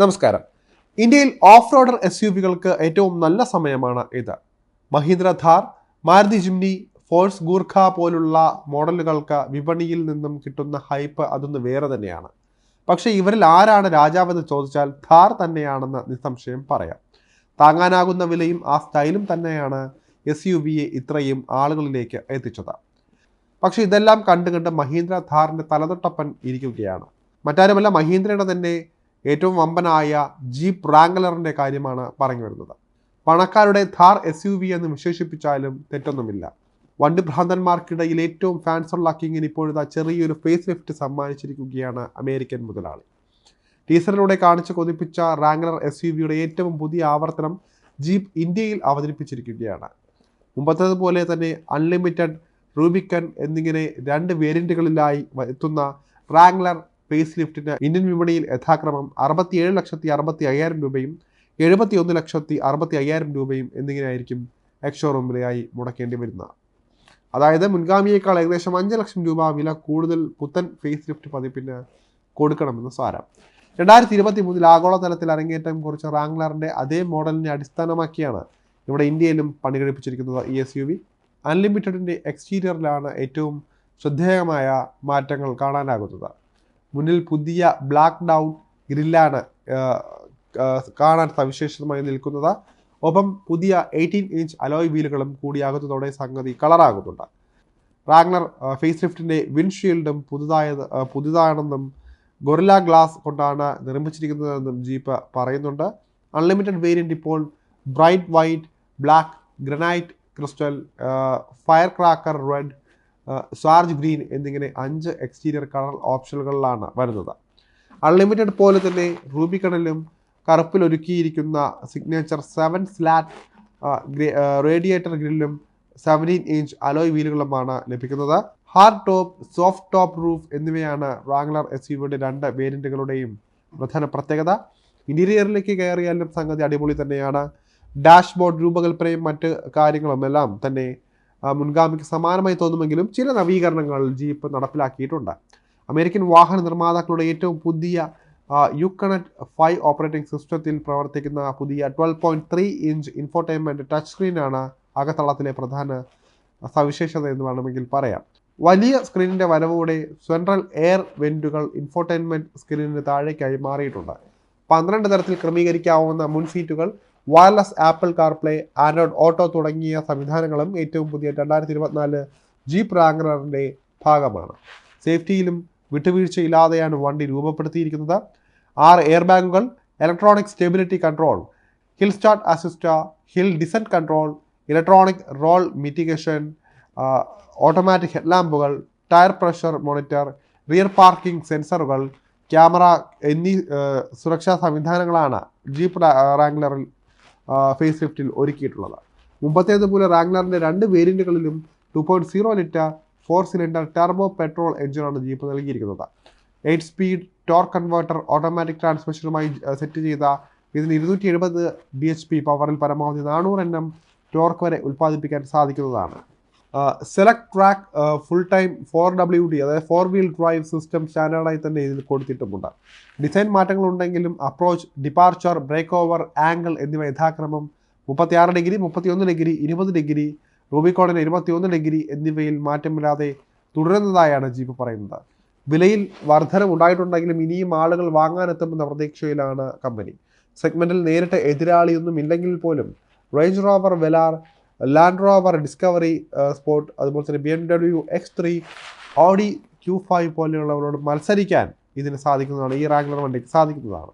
നമസ്കാരം. ഇന്ത്യയിൽ off roader S U വികൾക്ക് ഏറ്റവും നല്ല സമയമാണ് ഇത്. മഹീന്ദ്ര ധാർ മാരുതി ജിംനി ഫോഴ്സ് ഗൂർഖ പോലുള്ള മോഡലുകൾക്ക് വിപണിയിൽ നിന്നും കിട്ടുന്ന ഹൈപ്പ് അതൊന്ന് വേറെ തന്നെയാണ്. പക്ഷേ ഇവരിൽ ആരാണ് രാജാവെന്ന് ചോദിച്ചാൽ ധാർ തന്നെയാണെന്ന് നിസ്സംശയം പറയാം. താങ്ങാനാകുന്ന വിലയും ആ സ്റ്റൈലും തന്നെയാണ് എസ് യു വിയെ ഇത്രയും ആളുകളിലേക്ക് എത്തിച്ചത്. പക്ഷേ ഇതെല്ലാം കണ്ട് കണ്ട് മഹീന്ദ്ര ഥാറിന്റെ തലതൊട്ടപ്പൻ ഇരിക്കുകയാണ്. മറ്റാരുമല്ല മഹീന്ദ്രയുടെ തന്നെ ഏറ്റവും വമ്പനായ ജീപ്പ് റാംഗ്ലറിന്റെ കാര്യമാണ് പറഞ്ഞു വരുന്നത്. പണക്കാരുടെ ഥാർ എസ് യു വി എന്ന് വിശേഷിപ്പിച്ചാലും തെറ്റൊന്നുമില്ല. വണ്ടി ഭ്രാന്തന്മാർക്കിടയിൽ ഏറ്റവും ഫാൻസുള്ള കിങ്ങിന് ഇപ്പോഴത്തെ ചെറിയൊരു ഫേസ് ലിഫ്റ്റ് സമ്മാനിച്ചിരിക്കുകയാണ് അമേരിക്കൻ മുതലാളി. ടീസറിലൂടെ കാണിച്ച് കൊതിപ്പിച്ച റാംഗ്ലർ എസ് യു വിയുടെ ഏറ്റവും പുതിയ ആവർത്തനം ജീപ്പ് ഇന്ത്യയിൽ അവതരിപ്പിച്ചിരിക്കുകയാണ്. മുമ്പത്തേതുപോലെ തന്നെ അൺലിമിറ്റഡ് റൂബിക്കൺ എന്നിങ്ങനെ രണ്ട് വേരിയന്റുകളിലായി എത്തുന്ന റാംഗ്ലർ ഫേസ് ലിഫ്റ്റിന് ഇന്ത്യൻ വിപണിയിൽ യഥാക്രമം അറുപത്തിയേഴ് ലക്ഷത്തി അറുപത്തി അയ്യായിരം രൂപയും എഴുപത്തി ഒന്ന് ലക്ഷത്തി അറുപത്തി അയ്യായിരം രൂപയും എന്നിങ്ങനെയായിരിക്കും എക്സ് ഷോറൂം വിലയായി മുടക്കേണ്ടി വരുന്നത് അതായത് മുൻഗാമിയേക്കാൾ ഏകദേശം അഞ്ച് ലക്ഷം രൂപ വില കൂടുതൽ പുത്തൻ ഫേസ് ലിഫ്റ്റ് പതിപ്പിന് കൊടുക്കണമെന്ന് സാരം. രണ്ടായിരത്തി ഇരുപത്തി മൂന്നിൽ ആഗോളതലത്തിൽ അരങ്ങേറ്റം കുറിച്ച റാംഗ്ലറിന്റെ അതേ മോഡലിനെ അടിസ്ഥാനമാക്കിയാണ് ഇവിടെ ഇന്ത്യയിലും പണി കഴിപ്പിച്ചിരിക്കുന്നത് ഈ എസ് യു വി. അൺലിമിറ്റഡിന്റെ എക്സ്റ്റീരിയറിലാണ് ഏറ്റവും ശ്രദ്ധേയമായ മാറ്റങ്ങൾ കാണാനാകുന്നത്. മുന്നിൽ പുതിയ ബ്ലാക്ക് ഡൗൺ ഗ്രില്ലാണ് കാണാൻ സവിശേഷമായി നിൽക്കുന്നത്. ഒപ്പം പുതിയ എയ്റ്റീൻ ഇഞ്ച് അലോയ് വീലുകളും കൂടിയാകുന്നതോടെ സംഗതി കളറാകുന്നുണ്ട്. റാഗ്നർ ഫേസ് ലിഫ്റ്റിന്റെ വിൻഷീൽഡും പുതുതായ പുതുതാണെന്നും ഗൊറില്ല ഗ്ലാസ് കൊണ്ടാണ് നിർമ്മിച്ചിരിക്കുന്നതെന്നും ജീപ്പ് പറയുന്നുണ്ട്. അൺലിമിറ്റഡ് വേരിയന്റ് ഇപ്പോൾ bright white black granite crystal fire cracker red Sarge green എന്നിങ്ങനെ അഞ്ച് എക്സ്റ്റീരിയർ കളർ ഓപ്ഷനുകളിലാണ് വരുന്നത്. അൺലിമിറ്റഡ് പോലെ തന്നെ റൂബി റൂബിക്കണിലും കറുപ്പിൽ ഒരുക്കിയിരിക്കുന്ന സിഗ്നേച്ചർ സെവൻ സ്ലാറ്റ് റേഡിയേറ്റർ ഗ്രില്ലും സെവന്റീൻ ഇഞ്ച് അലോയ് വീലുകളുമാണ് ലഭിക്കുന്നത്. Hard top soft top roof എന്നിവയാണ് റാങ്ലർ എസ് യുടെ രണ്ട് വേരിയന്റുകളുടെയും പ്രധാന പ്രത്യേകത. ഇന്റീരിയറിലേക്ക് കയറിയാലും സംഗതി അടിപൊളി തന്നെയാണ്. ഡാഷ്ബോർഡ് രൂപകൽപ്പനയും മറ്റ് കാര്യങ്ങളും എല്ലാം തന്നെ മുൻഗാമിക്ക് സമാനമായി തോന്നുമെങ്കിലും ചില നവീകരണങ്ങൾ ജീപ്പ് നടപ്പിലാക്കിയിട്ടുണ്ട്. അമേരിക്കൻ വാഹന നിർമ്മാതാക്കളുടെ ഏറ്റവും പുതിയ യുക്കണറ്റ് ഫൈവ് ഓപ്പറേറ്റിംഗ് സിസ്റ്റത്തിൽ പ്രവർത്തിക്കുന്ന പുതിയ twelve point three inch infotainment touch സ്ക്രീനാണ് അകത്തളത്തിലെ പ്രധാന സവിശേഷത എന്ന് വേണമെങ്കിൽ പറയാം. വലിയ സ്ക്രീനിന്റെ വരവോടെ സെൻട്രൽ എയർ വെന്റുകൾ ഇൻഫോർടൈൻമെന്റ് സ്ക്രീനിന് താഴേക്കായി മാറിയിട്ടുണ്ട്. പന്ത്രണ്ട് തരത്തിൽ ക്രമീകരിക്കാവുന്ന മുൻ സീറ്റുകൾ wireless Apple CarPlay Android Auto തുടങ്ങിയ സംവിധാനങ്ങളും ഏറ്റവും പുതിയ രണ്ടായിരത്തി ഇരുപത്തിനാല് ജീപ്പ് റാംഗ്ലറിന്റെ ഭാഗമാണ്. സേഫ്റ്റിയിലും വിട്ടുവീഴ്ചയില്ലാതെയാണ് വണ്ടി രൂപപ്പെടുത്തിയിരിക്കുന്നത്. ആറ് എയർ ബാഗുകൾ electronic stability control hill start assist hill descent control electronic roll mitigation automatic ഹെഡ്ലാമ്പുകൾ tyre pressure monitor rear parking സെൻസറുകൾ ക്യാമറ എന്നീ സുരക്ഷാ സംവിധാനങ്ങളാണ് ജീപ്പ് റാ- റാംഗ്ലറിൽ ഫേസ് ലിഫ്റ്റിൽ ഒരുക്കിയിട്ടുള്ളത് മുമ്പത്തേതുപോലെ റാഗ്നറിന്റെ രണ്ട് വേരിയന്റുകളിലും two point zero litre four cylinder turbo petrol എഞ്ചിനാണ് ജീപ്പ് നൽകിയിരിക്കുന്നത്. Eight speed torque converter automatic ട്രാൻസ്മിഷനുമായി set ചെയ്ത ഇതിന് ഇരുന്നൂറ്റി എഴുപത് ബി എച്ച് പി പവറിൽ പരമാവധി നാനൂറ് എണ്ണം ടോർക്ക് വരെ ഉൽപ്പാദിപ്പിക്കാൻ സാധിക്കുന്നതാണ്. Select Trac full time four W D അതായത് ഫോർ വീൽ ഡ്രൈവ് സിസ്റ്റം സ്റ്റാൻഡേർഡായി തന്നെ ഇതിൽ കൊടുത്തിട്ടുമുണ്ട്. ഡിസൈൻ മാറ്റങ്ങളുണ്ടെങ്കിലും approach departure breakover angle എന്നിവ യഥാക്രമം മുപ്പത്തിയാറ് ഡിഗ്രി മുപ്പത്തിയൊന്ന് ഡിഗ്രി ഇരുപത് ഡിഗ്രി റൂബിക്കോണിന് ഇരുപത്തിയൊന്ന് ഡിഗ്രി എന്നിവയിൽ മാറ്റമില്ലാതെ തുടരുന്നതായാണ് ജീപ്പ് പറയുന്നത്. വിലയിൽ വർധനം ഉണ്ടായിട്ടുണ്ടെങ്കിലും ഇനിയും ആളുകൾ വാങ്ങാനെത്തുമെന്ന പ്രതീക്ഷയിലാണ് കമ്പനി സെഗ്മെന്റിൽ നേരിട്ട് എതിരാളിയൊന്നും ഇല്ലെങ്കിൽ പോലും Range Rover Velar Land Rover Discovery Sport അതുപോലെ തന്നെ B M W X three Audi Q five പോലെയുള്ളവരോട് മത്സരിക്കാൻ ഇതിന് സാധിക്കുന്നതാണ്. ഈ റാംഗ്ലർ വണ്ടിക്ക് സാധിക്കുന്നതാണ്.